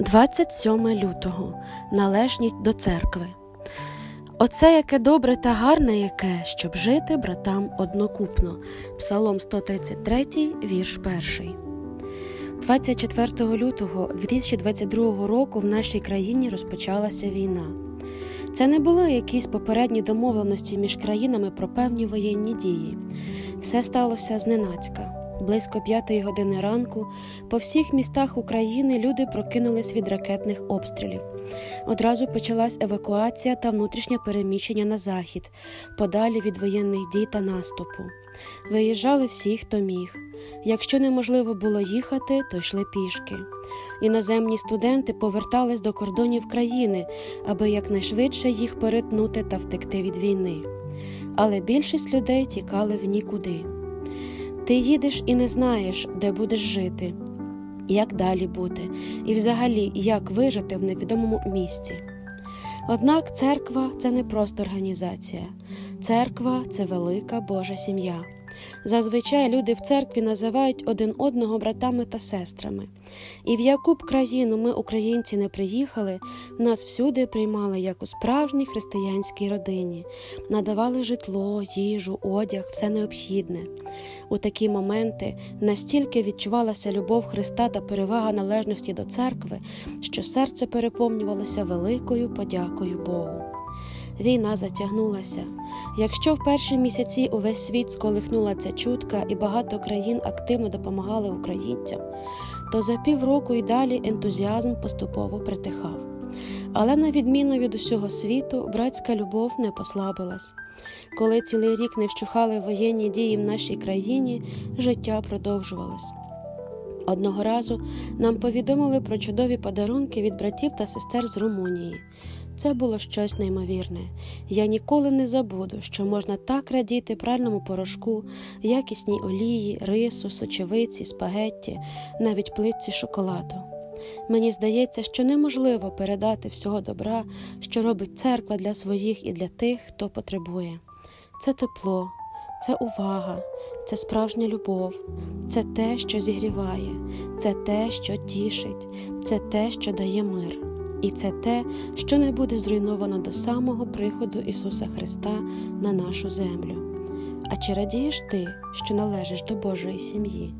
27 лютого належність до церкви. Оце яке добре та гарне яке, щоб жити братам однокупно. Псалом 133, вірш 1. 24 лютого 2022 року в нашій країні розпочалася війна. Це не були якісь попередні домовленості між країнами про певні воєнні дії. Все сталося зненацька. Близько п'ятої години ранку по всіх містах України люди прокинулись від ракетних обстрілів. Одразу почалась евакуація та внутрішнє переміщення на захід, подалі від воєнних дій та наступу. Виїжджали всі, хто міг. Якщо неможливо було їхати, то йшли пішки. Іноземні студенти повертались до кордонів країни, аби якнайшвидше їх перетнути та втекти від війни. Але більшість людей тікали в нікуди. Ти їдеш і не знаєш, де будеш жити, як далі бути, і взагалі як вижити в невідомому місці. Однак церква це не просто організація, церква це велика Божа сім'я. Зазвичай люди в церкві називають один одного братами та сестрами. І в яку б країну ми, українці, не приїхали, нас всюди приймали як у справжній християнській родині, надавали житло, їжу, одяг, все необхідне. У такі моменти настільки відчувалася любов Христа та перевага належності до церкви, що серце переповнювалося великою подякою Богу. Війна затягнулася. Якщо в перші місяці увесь світ сколихнула ця чутка і багато країн активно допомагали українцям, то за півроку і далі ентузіазм поступово притихав. Але на відміну від усього світу, братська любов не послабилась. Коли цілий рік не вщухали воєнні дії в нашій країні, життя продовжувалось. Одного разу нам повідомили про чудові подарунки від братів та сестер з Румунії. Це було щось неймовірне. Я ніколи не забуду, що можна так радіти пральному порошку, якісній олії, рису, сочевиці, спагетті, навіть плитці шоколаду. Мені здається, що неможливо передати всього добра, що робить церква для своїх і для тих, хто потребує. Це тепло, це увага, це справжня любов, це те, що зігріває, це те, що тішить, це те, що дає мир. І це те, що не буде зруйновано до самого приходу Ісуса Христа на нашу землю. А чи радієш ти, що належиш до Божої сім'ї?